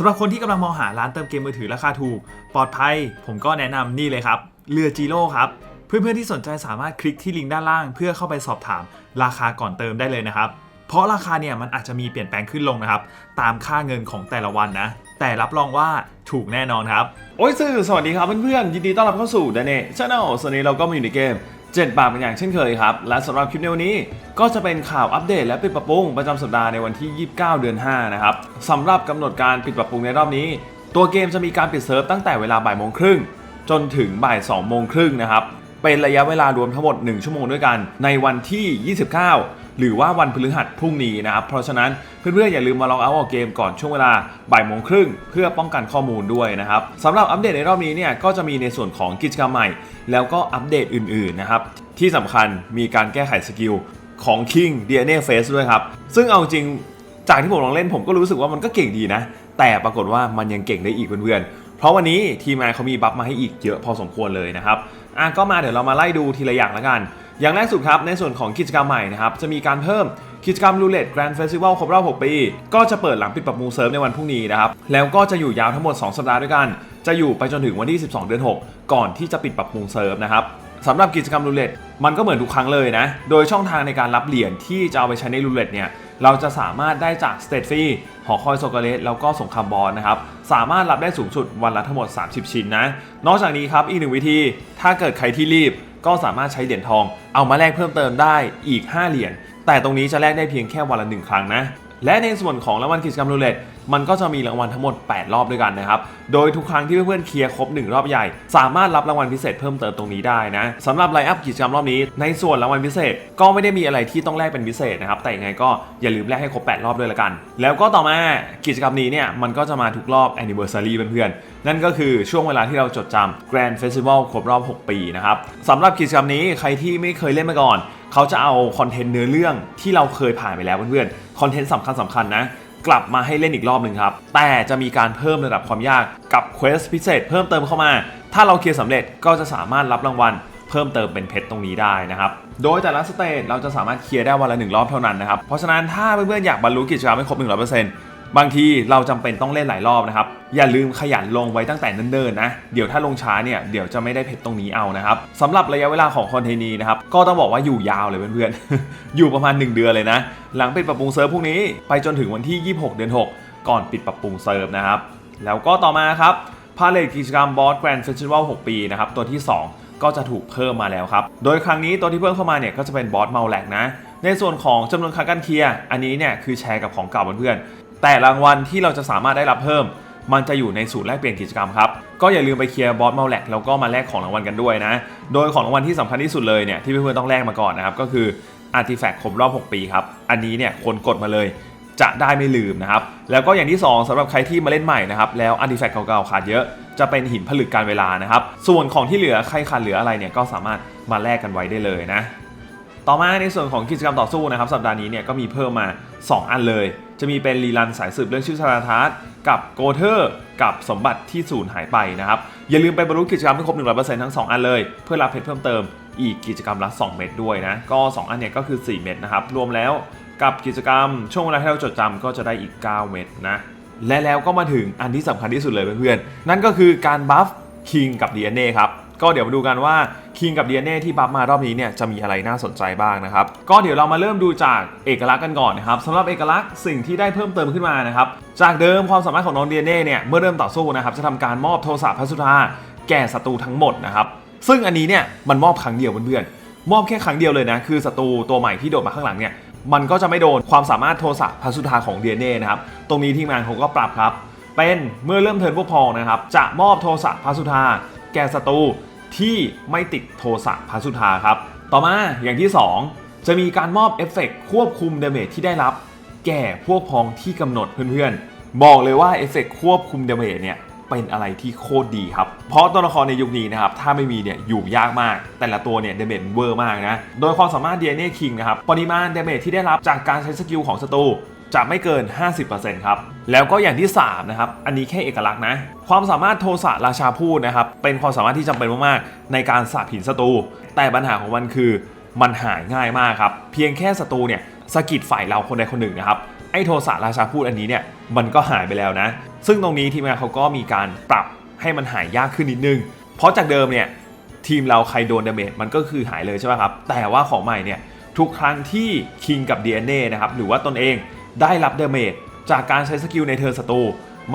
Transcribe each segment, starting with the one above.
สำหรับคนที่กำลังมองหาร้านเติมเกมมือถือราคาถูก ปลอดภัย ผมก็แนะนำนี่เลยครับ เรือจีโร่ครับ เพื่อนๆที่สนใจสามารถคลิกที่ลิงก์ด้านล่าง เพื่อเข้าไปสอบถามราคาก่อนเติมได้เลยนะครับ เพราะราคาเนี่ยมันอาจจะมีเปลี่ยนแปลงขึ้นลงนะครับ ตามค่าเงินของแต่ละวันนะ แต่รับรองว่าถูกแน่นอนครับ โอ้ยสื่อสวัสดีครับเพื่อนๆ ยินดีต้อนรับเข้าสู่ดนเน่ชาแนลสวัสดีเราก็มาอยู่ในเกม 7 บาทเป็นอย่างเช่นเคยครับ และสำหรับคลิปในวันนี้ก็จะเป็นข่าวอัปเดตและปิดปรับปรุงประจำสัปดาห์ในวันที่ 29 เดือน 5 นะครับสำหรับกำหนดการปิดปรับปรุงในรอบนี้ ตัวเกมจะมีการปิดเซิร์ฟตั้งแต่เวลาบ่ายโมงครึ่งจนถึงบ่าย2โมงครึ่งนะครับเป็นระยะเวลารวมทั้งหมด 1 ชั่วโมงด้วยกัน ในวันที่ 29 หรือว่าวันพฤหัสพรุ่งนี้นะครับ เพราะฉะนั้นเพื่อนๆอย่าลืมมาลองเอาออกเกมก่อนช่วงเวลาบ่ายโมงครึ่งเพื่อป้องกันข้อมูลด้วยนะครับสำหรับอัปเดตในรอบนี้เนี่ยก็จะมีในส่วนของกิจกรรมใหม่ แล้วก็อัปเดตอื่นๆนะครับที่สำคัญมีการแก้ไขสกิลของ King DNA Face ด้วยครับ ซึ่งเอาจริงจากที่ผมลองเล่นผมก็รู้สึกว่ามันก็เก่งดีนะ แต่ปรากฏว่ามันยังเก่งได้อีกเพื่อนๆ เพราะวันนี้ทีมงานเขามีบัฟมาให้อีกเยอะพอสมควรเลยนะครับ อะก็มาเดี๋ยวเรามาไล่ดูทีละอย่างละกัน อย่างแรกสุดครับในส่วนของกิจกรรมใหม่นะครับจะมีการเพิ่มกิจกรรมรูเล็ตแกรนด์เฟสติวัลครบรอบ 6 ปี ก็จะเปิดหลังปิดปรับปรุงเซิร์ฟในวันพรุ่งนี้นะครับ แล้วก็จะอยู่ยาวทั้งหมด 2 สัปดาห์ด้วยกัน จะอยู่ไปจนถึงวันที่ 12 เดือน 6 ก่อนที่จะปิดปรับปรุงเซิร์ฟนะครับสำหรับกิจกรรมรูเล็ตมันก็เหมือนทุกครั้งเลยนะ โดยช่องทางในการรับเหรียญที่จะเอาไปใช้ในรูเล็ตเนี่ยเราจะสามารถได้จากสเตทฟรีหอคอยโซกาเลสแล้วก็สงครามบอลนะครับ สามารถรับได้สูงสุดวันละทั้งหมด 30 ชิ้นนะ นอกจากนี้ครับอีกหนึ่งวิธี ถ้าเกิดใครที่รีบ ก็สามารถใช้เหรียญทอง เอามาแลกเพิ่มเติมได้อีก 5 เหรียญแต่ตรงนี้จะแลกได้เพียงแค่วันละหนึ่งครั้งนะและในส่วนของรางวัลกิจกรรมรูเล็ต มันก็จะมีรางวัลทั้งหมด 8 รอบด้วยกันนะครับ โดยทุกครั้งที่เพื่อนๆเคลียร์ครบ 1 รอบใหญ่ สามารถรับรางวัลพิเศษเพิ่มเติมตรงนี้ได้นะสำหรับไลน์อัพกิจกรรมรอบนี้ในส่วนรางวัลพิเศษก็ไม่ได้มีอะไรที่ต้องแลกเป็นพิเศษนะครับ แต่ยังไงก็อย่าลืมแลกให้ครบ 8 รอบด้วยละกัน แล้วก็ต่อมากิจกรรมนี้เนี่ยมันก็จะมาทุกรอบ anniversary เพื่อนๆนั่นก็คือช่วงเวลาที่เราจดจำ Grand Festival ครบรอบ 6 ปีนะครับสำหรับกิจกรรมนี้ใครที่ไม่เคยเล่นมาก่อนเขาจะเอาคอนเทนต์เนื้อเรื่องที่เราเคยผ่านไปแล้วเพื่อนๆ คอนเทนต์สำคัญสำคัญๆนะ กลับมาให้เล่นอีกรอบหนึ่งครับ แต่จะมีการเพิ่มระดับความยากกับเควสพิเศษเพิ่มเติมเข้ามา ถ้าเราเคลียร์สำเร็จก็จะสามารถรับรางวัลเพิ่มเติมเป็นเพชรตรงนี้ได้นะครับ โดยแต่ละสเตจเราจะสามารถเคลียร์ได้วันละหนึ่งรอบเท่านั้นนะครับ เพราะฉะนั้นถ้าเพื่อนๆอยากบรรลุกิจกรรมให้ครบ 100% บางทีเราจำเป็นต้องเล่นหลายรอบนะครับ อย่าลืมขยันลงไว้ตั้งแต่เนิ่นๆนะ เดี๋ยวถ้าลงช้าเนี่ยเดี๋ยวจะไม่ได้เพชรตรงนี้เอานะครับสำหรับระยะเวลาของคอนเทนีนะครับ ก็ต้องบอกว่าอยู่ยาวเลยเพื่อนๆ อยู่ประมาณ 1 เดือนเลยนะ หลังปิดปรับปรุงเซิร์ฟพวกนี้ไปจนถึงวันที่ 26 เดือน 6 ก่อนปิดปรับปรุงเซิร์ฟนะครับ แล้วก็ต่อมาครับพาเลทกิจกรรมบอสแกรนด์เฟสติวัล6ปีนะครับตัวที่ 2ก็จะถูกเพิ่มมาแล้วครับ โดยครั้งนี้ตัวที่เพิ่มเข้ามาเนี่ยก็จะเป็นบอสเมาแลกนะ ในส่วนของจำนวนครั้งการเคลียร์อันนี้เนี่ยคือแชร์กับของเก่าเพื่อน แต่รางวัลที่เราจะสามารถได้รับเพิ่ม มันจะอยู่ในสูตรแลกเปลี่ยนกิจกรรมครับก็อย่าลืมไปเคลียร์บอสเมาแลกแล้วก็มาแลกของรางวัลกันด้วยนะ โดยของรางวัลที่สำคัญที่สุดเลยเนี่ยที่เพื่อนๆต้องแลกมาก่อนนะครับก็คืออาร์ติแฟกต์ครบรอบ 6 ปีครับ อันนี้เนี่ยคนกดมาเลยจะได้ไม่ลืมนะครับ แล้วก็อย่างที่ 2สำหรับใครที่มาเล่นใหม่นะครับ แล้วอาร์ติแฟกต์เก่าๆขาดเยอะ จะเป็นหินผลึกการเวลานะครับ ส่วนของที่เหลือใครขาดเหลืออะไรเนี่ยก็สามารถมาแลกกันไว้ได้เลยนะ ต่อมาในส่วนของกิจกรรมต่อสู้นะครับ สัปดาห์นี้เนี่ยก็มีเพิ่มมา 2 อันเลย จะมีเป็นรีลันสายสืบเรื่องชื่อชาราทัศกับโกเทอร์กับสมบัติที่สูญหายไปนะครับ อย่าลืมไปบรรลุกิจกรรมให้ครบ 100%ทั้ง 2 อันเลย เพื่อรับเพชรเพิ่มเติมอีกกิจกรรมละ 2 เม็ดด้วยนะ ก็ 2 อันเนี่ยก็คือ 4 เม็ดนะครับ รวมแล้วกับกิจกรรมช่วงเวลาที่เราจดจำก็จะได้อีก 9 เม็ดนะ และแล้วก็มาถึงอันที่สำคัญที่สุดเลยเพื่อนๆนั่นก็คือการบัฟคิงกับ DNA ครับก็เดี๋ยวมาดูกันว่า คิงกับ DNA ที่บัฟมารอบนี้เนี่ยจะมีอะไรน่าสนใจบ้างนะครับ ก็เดี๋ยวเรามาเริ่มดูจากเอกลักษณ์กันก่อนนะครับสำหรับเอกลักษณ์สิ่งที่ได้เพิ่มเติมขึ้นมานะครับจากเดิมความสามารถของน้อง DNA เนี่ยเมื่อเริ่มต่อสู้นะครับจะทำการมอบโทรศัพท์พัสุธาแก่ศัตรูทั้งหมดนะครับซึ่งอันนี้เนี่ยมันมอบครั้งเดียวเพื่อนๆมอบแค่ครั้งเดียวเลยนะคือศัตรูตัวใหม่ที่โดดมาข้างหลังเนี่ยมันก็จะไม่โดนความสามารถโทรศัพท์พัสุธาของ DNA นะครับตรงนี้ที่งานเขาก็ปรับครับเป็นเมื่อเริ่มเทิร์นพวกพองนะครับจะมอบโทรศัพท์พัสุธาแก่ศัตรู ที่ไม่ติดโทรศัพท์พัสดุธาครับ ต่อมาอย่างที่ 2 จะมีการมอบเอฟเฟกต์ควบคุมเดเมจที่ได้รับ แก่พวกพ้องที่กำหนดเพื่อนๆ บอกเลยว่าเอฟเฟกต์ควบคุมเดเมจเนี่ยเป็นอะไรที่โคตรดีครับ เพราะตัวละครในยุคนี้นะครับ ถ้าไม่มีเนี่ยอยู่ยากมาก แต่ละตัวเนี่ยเดเมจเวอร์มากนะ โดยความสามารถ DNA King นะครับ ปริมาณเดเมจที่ได้รับจากการใช้สกิลของศัตรู จะไม่เกิน 50%ครับ แล้วก็อย่างที่ 3 นะครับ อันนี้แค่เอกลักษณ์นะ ความสามารถโทสะราชาพูดนะครับ เป็นความสามารถที่จำเป็นมากๆ ในการสาบหินศัตรู แต่ปัญหาของมันคือมันหายง่ายมากครับ เพียงแค่ศัตรูเนี่ยสะกิดฝ่ายเราคนใดคนหนึ่งนะครับ ไอ้โทสะราชาพูดอันนี้เนี่ย มันก็หายไปแล้วนะ ซึ่งตรงนี้ทีมงานเขาก็มีการปรับให้มันหายยากขึ้นนิดนึง เพราะจากเดิมเนี่ยทีมเราใครโดนดาเมจมันก็คือหายเลยใช่ไหมครับ แต่ว่าของใหม่เนี่ยทุกครั้งที่คิงกับ DNA นะครับหรือว่าตนเอง ได้รับเดาเมจจากการใช้สกิลในเทิร์นศัตรู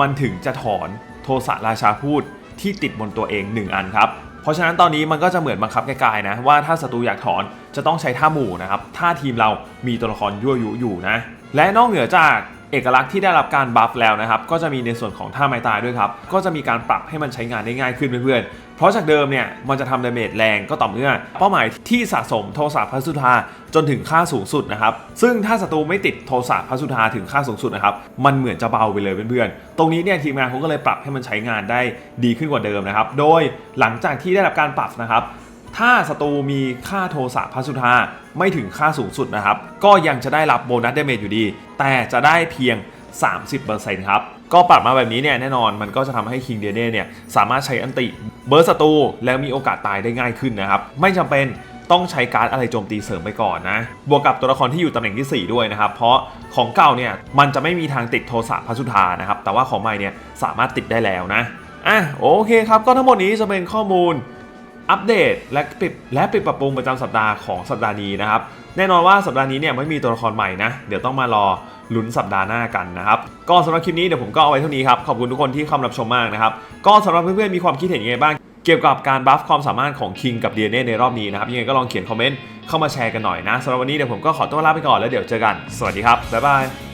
มันถึงจะถอนโทสะราชาพูดที่ติดบนตัวเอง 1 อันครับ เพราะฉะนั้นตอนนี้มันก็จะเหมือนบังคับไกลๆนะ ว่าถ้าศัตรูอยากถอนจะต้องใช้ท่าหมู่นะครับ ถ้าทีมเรามีตัวละครยั่วยุอยู่นะ และนอกเหนือจาก เอกลักษณ์ที่ได้รับการบัฟแล้วนะครับ ก็จะมีในส่วนของท่าไม้ตายด้วยครับ ก็จะมีการปรับให้มันใช้งานได้ง่ายขึ้นเพื่อนๆ เพราะจากเดิมเนี่ยมันจะทำดาเมจแรงก็ต่อเมื่อ เป้าหมายที่สะสมโทสะพัสุธาจนถึงค่าสูงสุดนะครับ ซึ่งถ้าศัตรูไม่ติดโทสะพัสุธาถึงค่าสูงสุดนะครับ มันเหมือนจะเบาไปเลยเพื่อนๆ ตรงนี้เนี่ยทีมงานเขาก็เลยปรับให้มันใช้งานได้ดีขึ้นกว่าเดิมนะครับ โดยหลังจากที่ได้รับการปรับนะครับ ถ้าศัตรูมีค่าโทสะพัสุธาไม่ถึงค่าสูงสุดนะครับ ก็ยังจะได้รับโบนัสเดเมจอยู่ดี แต่จะได้เพียง 30%ครับ ก็ปรับมาแบบนี้เนี่ยแน่นอนมันก็จะทำให้คิงเดเน่เนี่ยสามารถใช้อันติเบิร์ศัตรูแล้วมีโอกาสตายได้ง่ายขึ้นนะครับ ไม่จำเป็นต้องใช้การ์ดอะไรโจมตีเสริมไปก่อนนะ บวกกับตัวละครที่อยู่ตำแหน่งที่ 4 ด้วยนะครับ เพราะของเก่าเนี่ยมันจะไม่มีทางติดโทสะพัสุธานะครับ แต่ว่าของใหม่เนี่ยสามารถติดได้แล้วนะ อะโอเคครับ ก็ทั้งหมดนี้จะเป็นข้อมูล อัปเดตและปิดและปิดปรับปรุงประจำสัปดาห์ของสัปดาห์นี้นะครับ แน่นอนว่าสัปดาห์นี้เนี่ยไม่มีตัวละครใหม่นะ เดี๋ยวต้องมารอลุ้นสัปดาห์หน้ากันนะครับ ก็สำหรับคลิปนี้เดี๋ยวผมก็เอาไว้เท่านี้ครับ ขอบคุณทุกคนที่เข้ามรับชมมากนะครับ ก็สำหรับเพื่อนๆมีความคิดเห็นยังไงบ้าง เกี่ยวกับการบัฟความสามารถของ King กับ DNA ในรอบนี้นะครับยังไงก็ลองเขียนคอมเมนต์เข้ามาแชร์กันหน่อยนะสำหรับวันนี้เดี๋ยวผมก็ขอตัวลาไปก่อนแล้วเดี๋ยวเจอกัน สวัสดีครับบ๊ายบาย